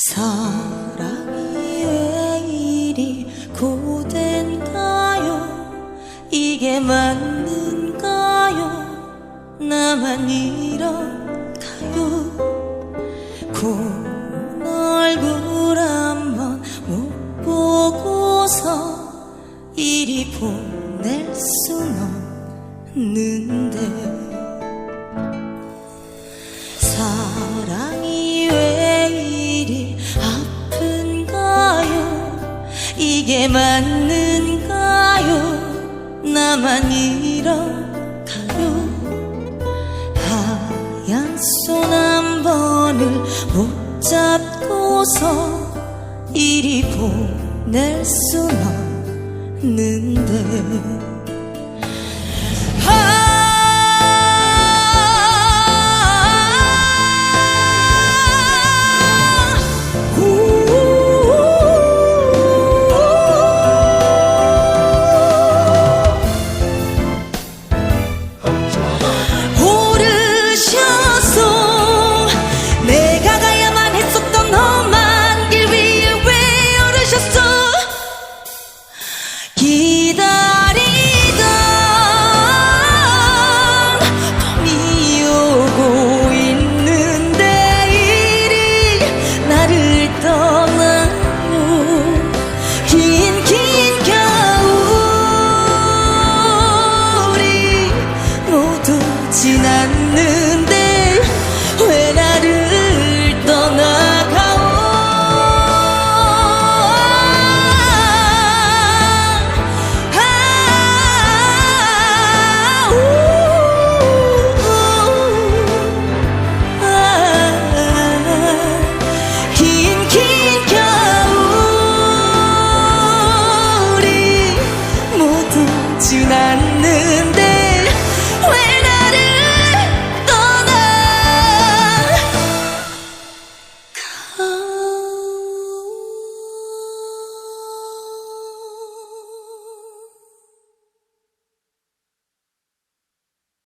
사랑이 왜 이리 고된가요? 이게 맞는가요? 나만 이럴까요? 고운 얼굴 한번 못 보고서 이리 보낼 순 없는데 맞는가요? 나만 이럴까요? 하얀 손 한 번을 못 잡고서 이리 보낼 순 없는데 기다리던 봄이 오고 있는데 이리 나를 떠나요 긴긴 겨울이 모두 지났는 and